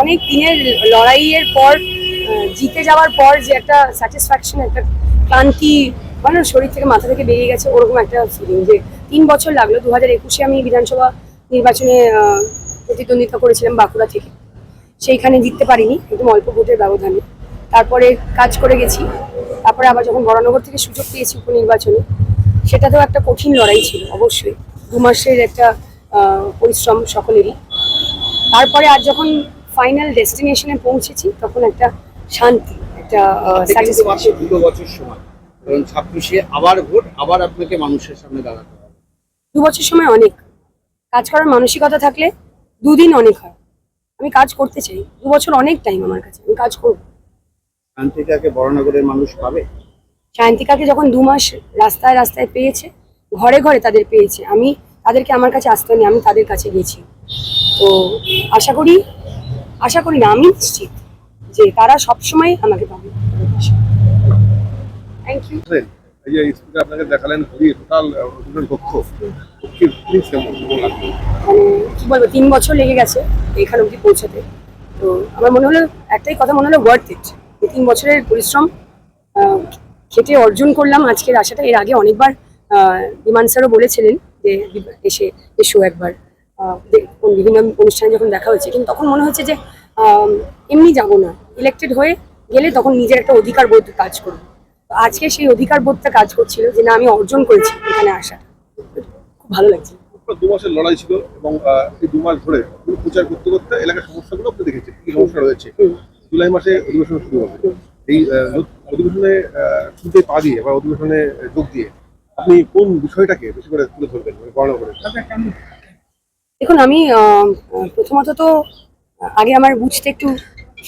অনেক দিনের লড়াইয়ের পর জিতে যাওয়ার পর যে একটা স্যাটিসফ্যাকশন একটা ক্লান্তি মানে শরীর থেকে, মাথা থেকে বেরিয়ে গেছে, ওরকম একটা ফিলিং যে তিন বছর লাগল। দু হাজার একুশে আমি বিধানসভা নির্বাচনে প্রতিদ্বন্দ্বিতা করেছিলাম বাঁকুড়া থেকে। সেইখানে জিততে পারিনি একদম অল্প ভোটের ব্যবধানে। তারপরে কাজ করে গেছি। তারপরে আবার যখন বরানগর থেকে সুযোগ পেয়েছি উপনির্বাচনে, সেটাতেও একটা কঠিন লড়াই ছিল, অবশ্যই। দু মাসের একটা পরিশ্রম সকলেরই। তারপরে আর যখন ফাইনাল ডেস্টিনেশনে পৌঁছেছি তখন একটা শান্তি একটা। দুটো বছর সময় কারণ ছাব্বিশে আবার ভোট আবার আপনাকে মানুষের সামনে দাঁড়াতে হবে। দু বছর সময় অনেক। কাজ করার মানসিকতা থাকলে দুদিন অনেক হয়। আমি কাজ করতে চাই দু বছর অনেক টাইম আমার কাছে আমি কাজ করব। শান্তিটাকে বড়নগরের মানুষ পাবে? সায়ন্তিকাকে যখন দু মাস রাস্তায় রাস্তায় পেয়েছে ঘরে ঘরে তাদের পেয়েছে আমি তাদেরকে আমার কাছে আসতে আমি তাদের কাছে গেছি। তো আশা করি আশা করি না আমি নিশ্চিত যে তারা সবসময় আমাকে পাবে থ্যাংক ইউ এই যে স্পিকার আপনাকে দেখালেন টোটাল দুজন প্লিজ কেমন মানে কি বলব তিন বছর লেগে গেছে এখানে অব্দি পৌঁছাতে। তো আমার মনে হলো একটাই কথা মনে হলো ওয়ার্থ ইট এই তিন বছরের পরিশ্রম খেটে অর্জন করলাম আজকের আশাটা। এর আগে অনেকবার বিমান স্যারও বলেছিলেন যে এসে এসো একবার। বিভিন্ন অনুষ্ঠানে যখন দেখা হয়েছে কিন্তু তখন মনে হচ্ছে যে এমনি যাব না। ইলেক্টেড হয়ে গেলে তখন নিজের একটা অধিকার বোধ কাজ করব। আজকে সেই অধিকার বোধটা কাজ করছিল যে না আমি অর্জন করেছি এখানে আসা খুব ভালো লাগছে। দু মাসের লড়াই ছিল এবং এই দু মাস ধরে প্রচার করতে করতে এলাকার সমস্যাগুলো আপনি দেখেছেন। কি সমস্যা রয়েছে। জুলাই মাসে অধিবেশন শুরু হবে। এই অধিবেশনে পা দিয়ে বা অধিবেশনে যোগ দিয়ে আপনি কোন বিষয়টাকে বেশি করে তুলে ধরবেন? মানে বর্ণনা করে দেখুন, আমি প্রথমত তো আগে আমার বুঝতে একটু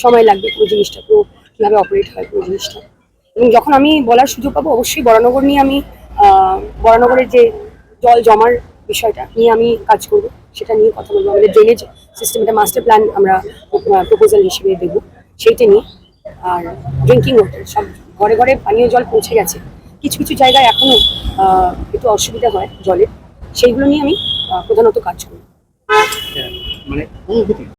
সময় লাগবে পুরো জিনিসটা, পুরো কীভাবে অপারেট হয় পুরো জিনিসটা। এবং যখন আমি বলার সুযোগ পাবো, অবশ্যই বরানগর নিয়ে আমি বরানগরের যে জল জমার বিষয়টা নিয়ে আমি কাজ করব, সেটা নিয়ে কথা বলব। আমাদের ড্রেনেজ সিস্টেম একটা মাস্টার প্ল্যান আমরা প্রপোজাল হিসেবে দেবো, সেইটা নিয়ে। আর ড্রিঙ্কিং ওয়াটার সব ঘরে ঘরে পানীয় জল পৌঁছে গেছে। কিছু কিছু জায়গায় এখনও একটু অসুবিধা হয় জলের, সেইগুলো নিয়ে আমি প্রধানত কাজ করব। মানে অনুভূতি।